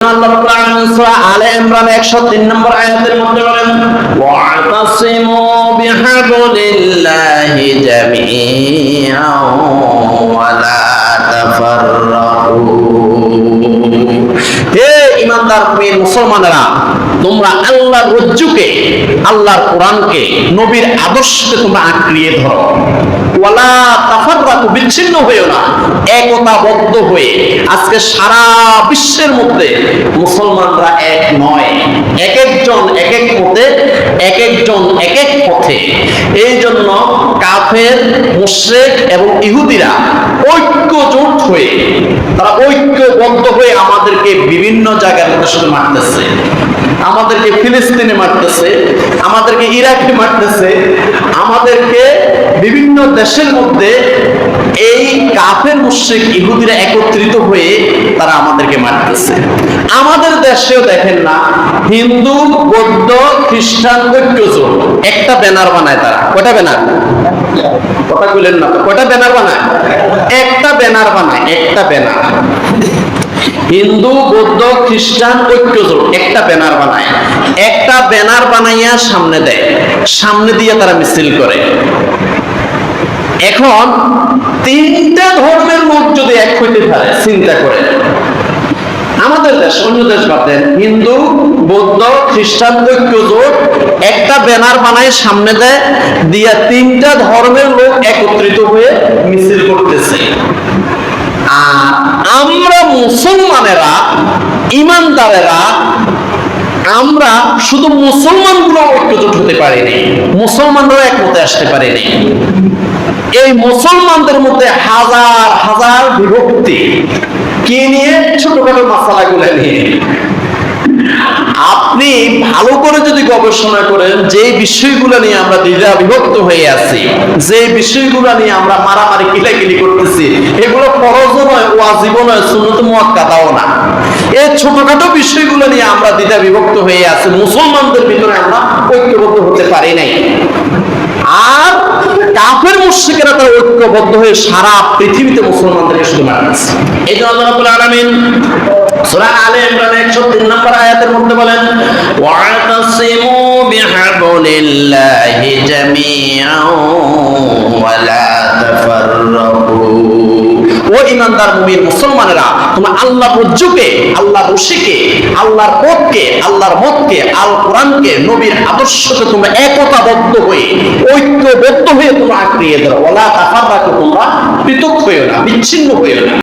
আল্লাহ রাব্বুল আলামিন সূরা আলে ইমরান 103 নম্বর আয়াতের মধ্যে বলেন ওয়াতাসিমু বিহাবলিল্লাহি জামিআন ওয়া লা তাফাররাকু হে ইমানদার মুমিন মুসলমানেরা, তোমরা আল্লাহর রজ্জুকে, আল্লাহর কোরআনকে, নবীর আদর্শকে তোমরা আঁকড়িয়ে ধরো। ওয়ালা তাফাররাকু বিচ্ছিন্ন হইও না, একতাবদ্ধ হয়ে আজকে সারা বিশ্বের মধ্যে মুসলমানরা এক নয়, এক একজন এক এক মতে এক একজন এক এক পথে। এই জন্য কাফের, মুশরিক এবং ইহুদিরা ঐক্যজোট হয়ে তারা ঐক্যবদ্ধ হয়ে আমাদেরকে বিভিন্ন জায়গার শুধু মারতেছে। আমাদেরকে ফিলিস্তিনে মারতেছে, আমাদেরকে ইরাকে মারতেছে। আমাদেরকে বিভিন্ন দেশের মধ্যে এই কাফের, মুশ্রিক, ইহুদিরা একত্রিত হয়ে তারা আমাদেরকে মারতেছে। আমাদের দেশেও দেখেন না, হিন্দু, বৌদ্ধ, খ্রিস্টান, ঐক্যজোট, একটা ব্যানার বানায় তারা। কটা ব্যানার? কথা বললেন না কটা ব্যানার বানায়? একটা ব্যানার বানায়, একটা ব্যানার। হিন্দু, বৌদ্ধ, খ্রিস্টান, ঐক্যজোট, একটা ব্যানার বানায়। একটা ব্যানার বানাইয়া সামনে দেয়। সামনে দিয়ে তারা মিছিল করে। এখন তিনটা ধর্মের লোক যদি এক হইতে পারে, চিন্তা করে আমাদের দেশ, অন্য দেশ বাদেন হিন্দু, বৌদ্ধ, খ্রিস্টান, ঐক্যজোট, একটা ব্যানার বানায়, সামনে দেয়, দিয়া তিনটা ধর্মের লোক একত্রিত হয়ে মিছিল করতেছে আর আমরা মুসলমানেরা ইমানদারেরা, আমরা শুধু মুসলমানগুলো ঐক্যজোট হতে পারিনি, মুসলমানরাও একমতে আসতে পারেনি। এই মুসলমানদের মধ্যে হাজার হাজার বিভক্তি। কে নিয়ে? ছোটখাটো মাসালাগুলো নিয়ে। আপনি ভালো করে যদি গবেষণা করেন যে বিষয়গুলো নিয়ে আমরা দ্বিধা বিভক্ত হয়ে আছি যে বিষয়গুলো নিয়ে আমরা মারামারি, কিলাকিলি করতেছি, এগুলো ফরজও নয়, ওয়াজিবও নয় সুন্নত মুয়াক্কাদাও না। এই ছোটখাটো বিষয়গুলো নিয়ে আমরা দ্বিধা বিভক্ত হয়ে আছি, মুসলমানদের ভিতরে আমরা ঐক্যবদ্ধ হতে পারি নাই। আর কাফের মুশরিকেরা তারা ঐক্যবদ্ধ হয়ে সারা পৃথিবীতে মুসলমানদেরকে শুধু মারতেছে। এই জন্য আল্লাহ রাব্বুল আলামিন সূরা আলে ইমরান 103 নম্বর আয়াতের মধ্যে বলেন, ওয়াতাসিমু বিহাবলিল্লাহি জামিআন তাফাররাকু। ও ইমানদার মুমিন মুসলমানেরা, তোমরা রজ্জুকে রশিকে, আল্লাহর পথকে, আল্লাহর মতকে, আল কোরআনকে, নবীর আদর্শকে তোমরা একতাবদ্ধ হয়ে, ঐক্যবদ্ধ হয়ে তোমরা আঁকড়িয়ে ধরো। ওলা তাফাররাকু, তোমরা পৃথক হইও না, বিচ্ছিন্ন হইও না।